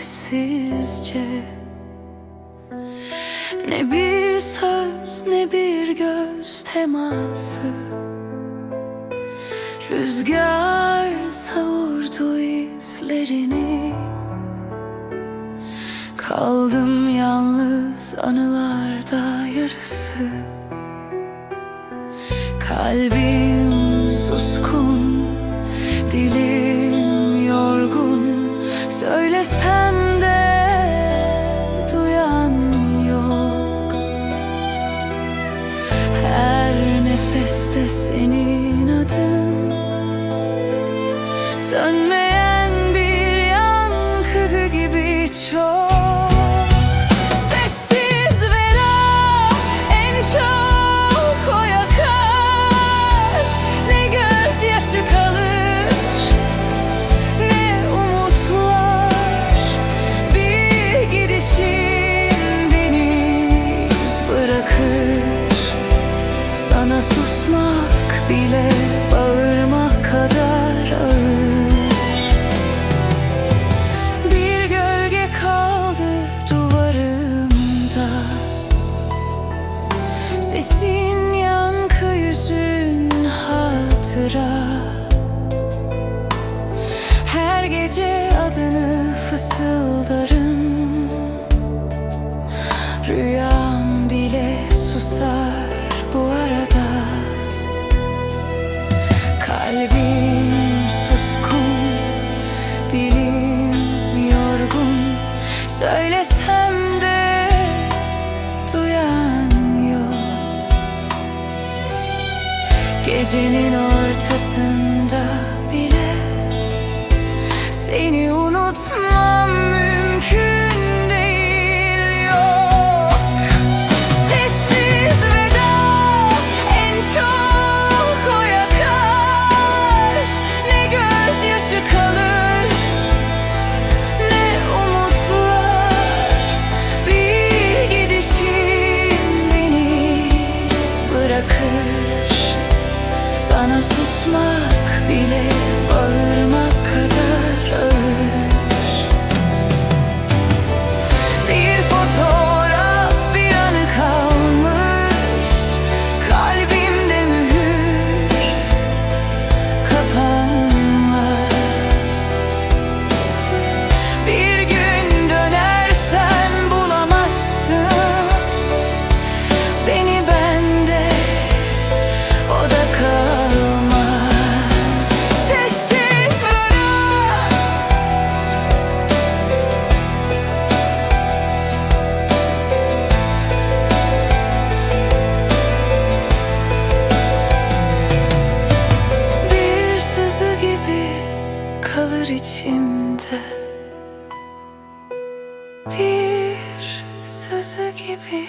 sessizce. Ne bir söz ne bir göz teması. Rüzgar savurdu izlerini. Kaldım yalnız anılarda yarısı. Kalbim suskun, dilim senin adın. Sönmeyen bir yankı gibi çok Sesin yankı yüzün hatıra. Her gece adını fısıldarım. Rüyam bile susar bu arada. Kalbim suskun, dilim yorgun. Söylesem de duyan Gecenin ortasında bile Seni unutmam mümkün değil yok. Sessiz veda en çok o yakar Ne gözyaşı kalır bırakır Sana susmak bile Bir sızı gibi